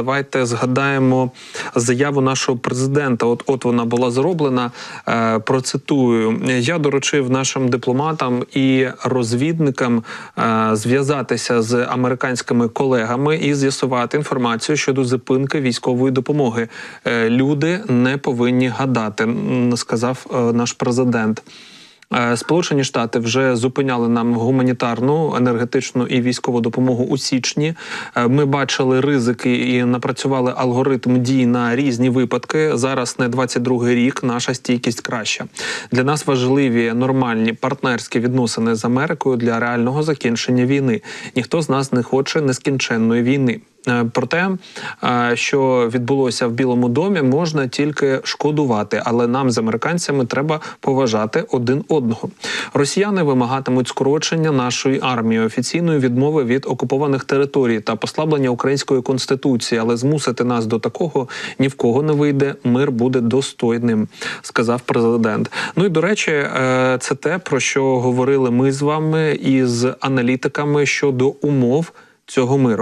Давайте згадаємо заяву нашого президента. От от вона була зроблена. Е, процитую: я доручив нашим дипломатам і розвідникам е, зв'язатися з американськими колегами і з'ясувати інформацію щодо зупинки військової допомоги. Е, люди не повинні гадати, сказав наш президент. Е, Сполучені Штати вже зупиняли нам гуманітарну, енергетичну і військову допомогу у січні. Е, Ми бачили ризики і напрацювали алгоритм дій на різні випадки. Зараз не 22-й рік. Наша стійкість краща. Для нас важливі нормальні партнерські відносини з Америкою для реального закінчення війни. Ніхто з нас не хоче нескінченної війни. Е, Про те, е, що відбулося в Білому домі, можна тільки шкодувати, але нам з американцями треба поважати один одного. Росіяни вимагатимуть скорочення нашої армії, офіційної відмови від окупованих територій та послаблення української конституції, але змусити нас до такого ні в кого не вийде. Мир буде достойним, сказав президент. Ну і до речі, е, це те про що говорили ми з вами із аналітиками щодо умов цього миру.